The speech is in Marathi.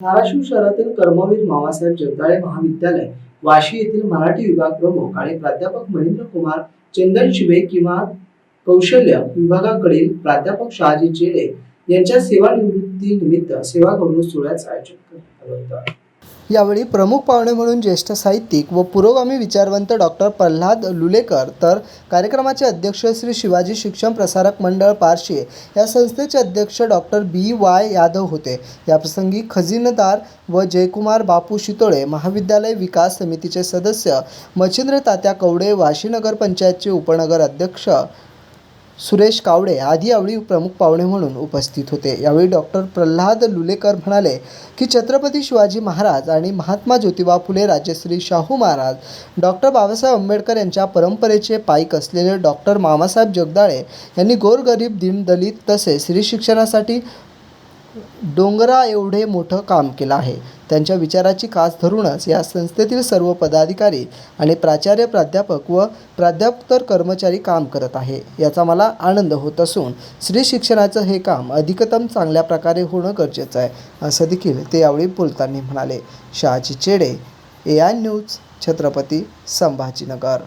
धाराशिव शहरातील कर्मवीर मामासाहेब जगदाळे महाविद्यालय वाशी येथील मराठी विभाग प्रमुख आणि प्राध्यापक महेंद्र कुमार चंदन शिवे किंवा कौशल्य विभागाकडील प्राध्यापक शहाजी चेडे यांच्या सेवानिवृत्ती निमित्त सेवा गौरव सोहळ्याचं आयोजन करण्यात आलं होतं. यावेळी प्रमुख पाहुणे म्हणून ज्येष्ठ साहित्यिक व पुरोगामी विचारवंत डॉक्टर प्रल्हाद लुलेकर तर कार्यक्रमाचे अध्यक्ष श्री शिवाजी शिक्षण प्रसारक मंडळ पारशे या संस्थेचे अध्यक्ष डॉक्टर बी वाय यादव होते. याप्रसंगी खजिनदार व जयकुमार बापू शितोळे महाविद्यालय विकास समितीचे सदस्य मच्छिंद्र तात्या कवडे वाशीनगर पंचायतचे उपनगर अध्यक्ष सुरेश कावडे आदी यावेळी प्रमुख पाहुणे म्हणून उपस्थित होते. यावेळी डॉक्टर प्रल्हाद लुलेकर म्हणाले की छत्रपती शिवाजी महाराज आणि महात्मा ज्योतिबा फुले राजश्री शाहू महाराज डॉक्टर बाबासाहेब आंबेडकर यांच्या परंपरेचे पाईक असलेले डॉक्टर मामासाहेब जगदाळे यांनी गोरगरीब दीनदलित तसेच स्त्री शिक्षणासाठी डोंगरा एवढे मोठं काम केलं आहे. त्यांच्या विचाराची कास धरूनच या संस्थेतील सर्व पदाधिकारी आणि प्राचार्य प्राध्यापक व प्राध्यापतर कर्मचारी काम करत आहे. याचा मला आनंद होत असून स्त्री शिक्षणाचं हे काम अधिकतम चांगल्या प्रकारे होणं गरजेचं आहे असं देखील ते यावेळी बोलताना म्हणाले. Shahaji Chede A I news Chhatrapati Sambhajinagar.